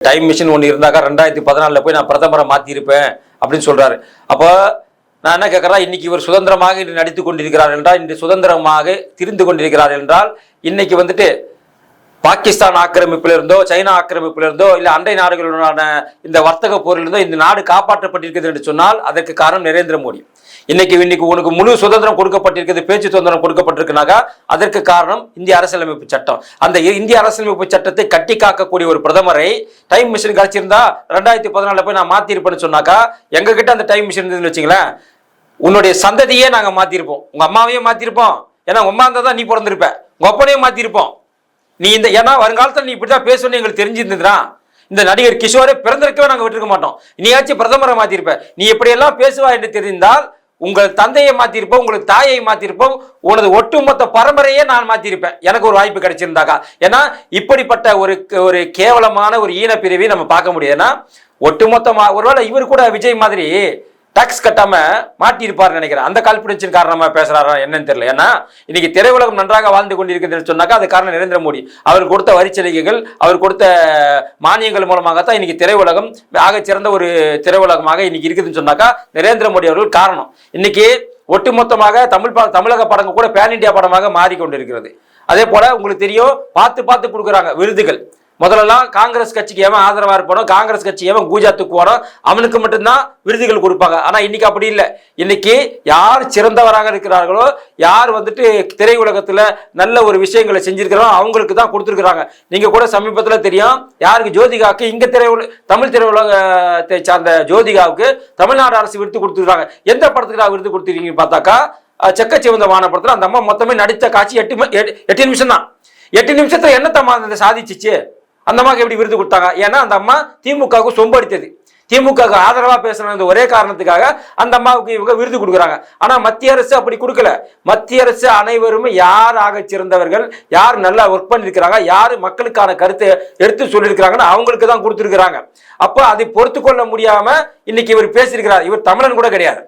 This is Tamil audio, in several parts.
டைம் மிஷின் ஒன்று இருந்தாக்கா ரெண்டாயிரத்தி பதினாலில் போய் நான் பிரதமரை மாற்றிருப்பேன் அப்படின்னு சொல்கிறாரு அப்போ நான் என்ன கேட்குறேன் இன்னைக்கு இவர் சுதந்திரமாக இன்று நடித்து கொண்டிருக்கிறார் என்றால் இன்று சுதந்திரமாக திரிந்து கொண்டிருக்கிறார் என்றால் இன்னைக்கு வந்துட்டு பாகிஸ்தான் ஆக்கிரமிப்பில் இருந்தோ சைனா ஆக்கிரமிப்பில் இருந்தோ இல்லை அண்டை நாடுகளுடனான இந்த வர்த்தக போரிலிருந்தோ இந்த நாடு காப்பாற்றப்பட்டிருக்கிறது என்று சொன்னால் அதற்கு காரணம் நரேந்திர மோடி. இன்னைக்கு இன்னைக்கு உனக்கு முழு சுதந்திரம் கொடுக்கப்பட்டிருக்கிறது பேச்சு சுதந்திரம் கொடுக்கப்பட்டிருக்குனாக்கா அதற்கு காரணம் இந்திய அரசியலமைப்பு சட்டம். அந்த இந்திய அரசியலமைப்பு சட்டத்தை கட்டி காக்கக்கூடிய ஒரு பிரதமரை டைம் மிஷின் கிடைச்சிருந்தா ரெண்டாயிரத்தி பதினாலில் போய் நான் மாத்திருப்பேன்னு சொன்னாக்கா எங்க கிட்ட அந்த டைம் மிஷின் இருந்ததுன்னு வச்சுங்களேன் உன்னுடைய சந்ததியே நாங்க மாத்திருப்போம் உங்க அம்மாவையே மாத்திருப்போம் ஏன்னா உமா இருந்தால் இருந்தா தான் நீ பிறந்திருப்ப. உங்க அப்பனையும் மாத்திருப்போம் நீ இந்த ஏன்னா வருங்காலத்தில் நீ இப்படிதான் பேசணும்னு எங்களுக்கு தெரிஞ்சிருந்ததுனா இந்த நடிகர் கிஷோரை பிறந்திருக்கவே நாங்கள் விட்டுருக்க மாட்டோம். நீயாச்சும் பிரதமரை மாத்திருப்ப. நீ எப்படியெல்லாம் பேசுவா என்று தெரிந்தால் உங்கள் தந்தையை மாத்திருப்போம் உங்களுக்கு தாயை மாத்திருப்போம் உனது ஒட்டுமொத்த பரம்பரையே நான் மாத்திருப்பேன். எனக்கு ஒரு வாய்ப்பு கிடைச்சிருந்தாக்கா. ஏன்னா இப்படிப்பட்ட ஒரு ஒரு கேவலமான ஒரு ஈனப்பிரிவை நம்ம பார்க்க முடியுதுன்னா ஒட்டுமொத்தமா ஒருவேளை இவர் கூட விஜய் மாதிரி டாக்ஸ் கட்டாம மாட்டியிருப்பார் நினைக்கிறேன். அந்த கால்பிடன்ஸின் காரணமா பேசுறாரா என்னன்னு தெரியல. ஏன்னா இன்னைக்கு திரையுலகம் நன்றாக வாழ்ந்து கொண்டிருக்கிறதுன்னு சொன்னாக்கா அது காரணம் நரேந்திர மோடி. அவர் கொடுத்த வரிச்சலுகைகள் அவர் கொடுத்த மானியங்கள் மூலமாகத்தான் இன்னைக்கு திரையுலகம் ஆக சிறந்த ஒரு திரையுலகமாக இன்னைக்கு இருக்குதுன்னு சொன்னாக்கா நரேந்திர மோடி அவர்கள் காரணம். இன்னைக்கு ஒட்டுமொத்தமாக தமிழ் தமிழக படங்கள் கூட பேன் இண்டியா படமாக மாறிக்கொண்டிருக்கிறது. அதே போல உங்களுக்கு தெரியும் பார்த்து பார்த்து கொடுக்குறாங்க விருதுகள். முதல்லலாம் காங்கிரஸ் கட்சிக்கு எவன் ஆதரவாக இருப்பானோ காங்கிரஸ் கட்சி எவன் கூஜா தூக்குவானோ அவனுக்கு மட்டும்தான் விருதுகள் கொடுப்பாங்க. ஆனால் இன்னைக்கு அப்படி இல்லை. இன்னைக்கு யார் சிறந்தவராக இருக்கிறார்களோ யார் வந்துட்டு திரையுலகத்தில் நல்ல ஒரு விஷயங்களை செஞ்சிருக்கிறோம் அவங்களுக்கு தான் கொடுத்துருக்குறாங்க. நீங்கள் கூட சமீபத்தில் தெரியும் யாருக்கு ஜோதிகாவுக்கு இங்கே திரையுல தமிழ் திரையுலகத்தை சார்ந்த ஜோதிகாவுக்கு தமிழ்நாடு அரசு விருது கொடுத்துருக்காங்க எந்த படத்துக்கு நான் விருது கொடுத்துருக்கீங்கன்னு பார்த்தாக்கா செக்க செக்கச்சிவந்த வானப்படத்தில் அந்த அம்மா மொத்தமே நடித்த காட்சி எட்டு எட்டு- எட்டு நிமிஷம் தான் எட்டு நிமிஷத்தில் என்னத்தம்மா அந்த சாதிச்சிச்சு? அந்த அம்மாவுக்கு எப்படி விருது கொடுத்தாங்க? ஏன்னா அந்த அம்மா திமுகவுக்கு சொம்படித்தது திமுகவுக்கு ஆதரவாக பேசுன ஒரே காரணத்துக்காக அந்த அம்மாவுக்கு இவங்க விருது கொடுக்குறாங்க. ஆனால் மத்திய அரசு அப்படி கொடுக்கல. மத்திய அரசு அனைவருமே யார் ஆக சிறந்தவர்கள் யார் நல்லா ஒர்க் பண்ணியிருக்கிறாங்க யார் மக்களுக்கான கருத்தை எடுத்து சொல்லியிருக்கிறாங்கன்னு அவங்களுக்கு தான் கொடுத்துருக்குறாங்க. அப்போ அதை பொறுத்து கொள்ள முடியாமல் இன்னைக்கு இவர் பேசியிருக்கிறார். இவர் தமிழன் கூட கிடையாது.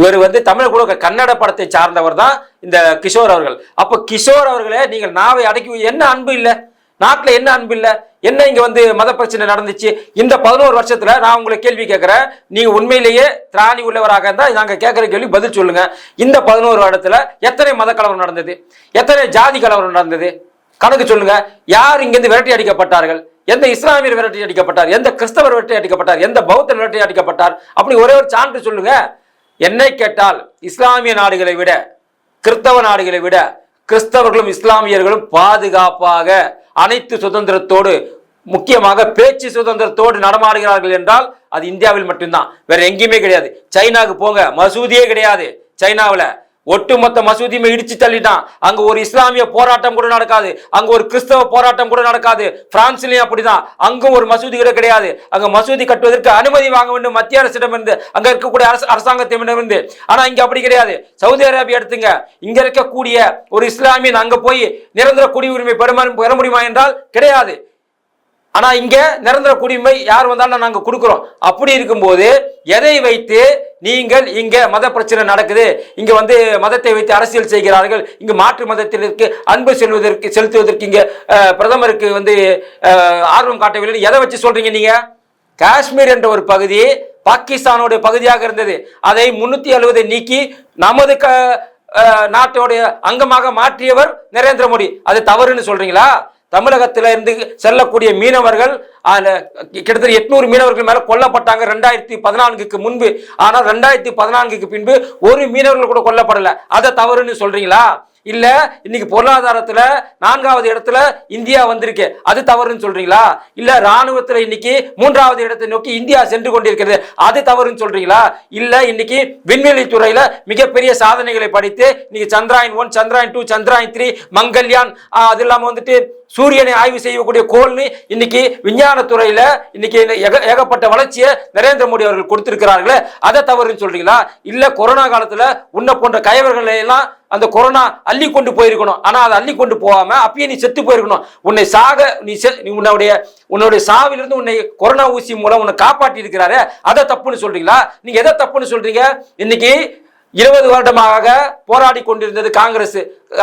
இவர் வந்து தமிழ் கூட கன்னட படத்தை சார்ந்தவர் தான் இந்த கிஷோர் அவர்கள். அப்போ கிஷோர் அவர்களே நீங்கள் நாவை அடக்கி என்ன அன்பு இல்லை? நாட்டில் என்ன அன்பு இல்லை? என்ன இங்க வந்து மத பிரச்சனை நடந்துச்சு? இந்த பதினோரு வருஷத்துல நான் உங்களை கேள்வி கேட்கிறேன். நீங்க உண்மையிலேயே திராணி உள்ளவராக இருந்தா நாங்க கேட்கிற கேள்வி பதில் சொல்லுங்க. இந்த பதினோரு வருடத்துல எத்தனை மத கலவரம் நடந்தது? எத்தனை ஜாதி கலவரம் நடந்தது? கணக்கு சொல்லுங்க. யார் இங்கிருந்து விரட்டி அடிக்கப்பட்டார்கள்? எந்த இஸ்லாமியர் விரட்டி அடிக்கப்பட்டார்? எந்த கிறிஸ்தவர் விரட்டி அடிக்கப்பட்டார்? எந்த பௌத்தர் விரட்டி அடிக்கப்பட்டார்? அப்படி ஒரே ஒரு சான்று சொல்லுங்க. என்னை கேட்டால் இஸ்லாமிய நாடுகளை விட கிறிஸ்தவ நாடுகளை விட கிறிஸ்தவர்களும் இஸ்லாமியர்களும் பாதுகாப்பாக அனைத்து சுதந்திரத்தோடு முக்கியமாக பேச்சு சுதந்திரத்தோடு நடமாடுகிறார்கள் என்றால் அது இந்தியாவில் மட்டும்தான். வேற எங்கேயுமே கிடையாது. சைனாவுக்கு போங்க. மசூதியே கிடையாது. சைனாவில் ஒட்டுமொத்த மசூதியுமே இடிச்சு தள்ளிட்டான். அங்க ஒரு இஸ்லாமிய போராட்டம் கூட நடக்காது. அங்க ஒரு கிறிஸ்தவ போராட்டம் கூட நடக்காது. பிரான்ஸ்லயும் அப்படிதான். அங்கும் ஒரு மசூதி கூட கிடையாது. அங்க மசூதி கட்டுவதற்கு அனுமதி வாங்க வேண்டும். மத்திய அரசிடமிருந்து அங்க இருக்கக்கூடிய அரசு அரசாங்கத்திடமிருந்து. ஆனா இங்க அப்படி கிடையாது. சவுதி அரேபியா எடுத்துங்க. இங்க இருக்கக்கூடிய ஒரு இஸ்லாமியன் அங்க போய் நிரந்தர குடியுரிமை பெற பெற முடியுமா என்றால் கிடையாது. ஆனா இங்க நிரந்தர குடிமை யார் வந்தாலும் நாங்க கொடுக்குறோம். அப்படி இருக்கும்போது எதை வைத்து நீங்கள் இங்க மத பிரச்சனை நடக்குது? இங்க வந்து மதத்தை வைத்து அரசியல் செய்கிறார்கள். இங்கே மாற்று மதத்திற்கு அன்பு செல்வதற்கு செலுத்துவதற்கு இங்க பிரதமருக்கு வந்து ஆர்வம் காட்டவில்லை. எதை வச்சு சொல்றீங்க நீங்க? காஷ்மீர் என்ற ஒரு பகுதி பாகிஸ்தானுடைய பகுதியாக இருந்தது. அதை முன்னூத்தி எழுபதை நீக்கி நமது க நாட்டோடைய அங்கமாக மாற்றியவர் நரேந்திர மோடி. அது தவறுன்னு சொல்றீங்களா? தமிழகத்திலிருந்து செல்லக்கூடிய மீனவர்கள் கிட்டத்தட்ட எட்நூறு மீனவர்கள் மேல கொல்லப்பட்டாங்க ரெண்டாயிரத்தி பதினான்குக்கு முன்பு. ஆனால் ரெண்டாயிரத்தி பதினான்குக்கு பின்பு ஒரு மீனவர்கள் கூட கொல்லப்படல. அதை தவறுன்னு சொல்றீங்களா? இல்ல இன்னைக்கு பொருளாதாரத்துல நான்காவது இடத்துல இந்தியா வந்திருக்கு. அது தவறுன்னு சொல்றீங்களா? இல்ல ராணுவத்துல இன்னைக்கு மூன்றாவது இடத்தை நோக்கி இந்தியா சென்று கொண்டிருக்கிறது. அது தவறுன்னு சொல்றீங்களா? இல்ல இன்னைக்கு விண்வெளி துறையில மிகப்பெரிய சாதனைகளை படித்து இன்னைக்கு Chandrayaan one Chandrayaan two Chandrayaan three Mangalyaan அது இல்லாம வந்துட்டு சூரியனை ஆய்வு செய்யக்கூடிய கோள்னு இன்னைக்கு விஞ்ஞானத்துறையில இன்னைக்கு ஏகப்பட்ட வளர்ச்சியை நரேந்திர மோடி அவர்கள் கொடுத்திருக்கிறார்களே அதை தவறுன்னு சொல்றீங்களா? இல்ல கொரோனா காலத்துல உன்னை போன்ற கயவர்களை எல்லாம் அந்த கொரோனா அள்ளி கொண்டு போயிருக்கணும். ஆனா அதை அள்ளி கொண்டு போகாம அப்பயே நீ செத்து போயிருக்கணும். உன்னை சாக நீ செ- நீ உன்னுடைய உன்னுடைய சாவிலிருந்து உன்னை கொரோனா ஊசி மூலம் உன்னை காப்பாற்றி இருக்கிறாரு அதை தப்புன்னு சொல்றீங்களா? நீங்க எதை தப்புன்னு சொல்றீங்க? இன்னைக்கு இருபது வருடமாக போராடி கொண்டிருந்தது காங்கிரஸ்.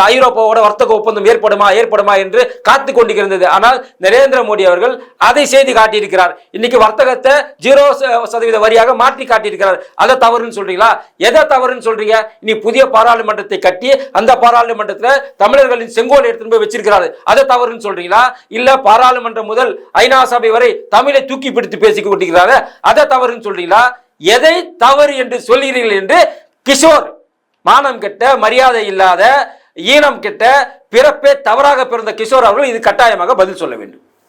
ஐரோப்பாவோட வர்த்தக ஒப்பந்தம் ஏற்படுமா ஏற்படுமா என்று காத்து கொண்டிருந்தது. ஆனால் நரேந்திர மோடி அவர்கள் அதை செய்து காட்டியிருக்கிறார். இன்னைக்கு வர்த்தகத்தை ஜீரோ சதவீத வரியாக மாற்றி காட்டியிருக்கிறார். அதை தவறுன்னு சொல்றீங்களா? எதை தவறுன்னு சொல்றீங்க? இனி புதிய பாராளுமன்றத்தை கட்டி அந்த பாராளுமன்றத்தில் தமிழர்களின் செங்கோல் எடுத்துட்டு போய் வச்சிருக்கிறாரு. அதை தவறுன்னு சொல்றீங்களா? இல்ல பாராளுமன்றம் முதல் ஐநா சபை வரை தமிழை தூக்கி பிடித்து பேசிக் கொண்டிருக்கிறாரு. அதை தவறுன்னு சொல்றீங்களா? எதை தவறு என்று சொல்கிறீர்கள் என்று கிஷோர் மானம் கெட்ட மரியாதை இல்லாத ஈனம் கிட்ட பிறப்பே தவறாக பிறந்த கிஷோர் அவர்கள் இது கட்டாயமாக பதில் சொல்ல வேண்டும்.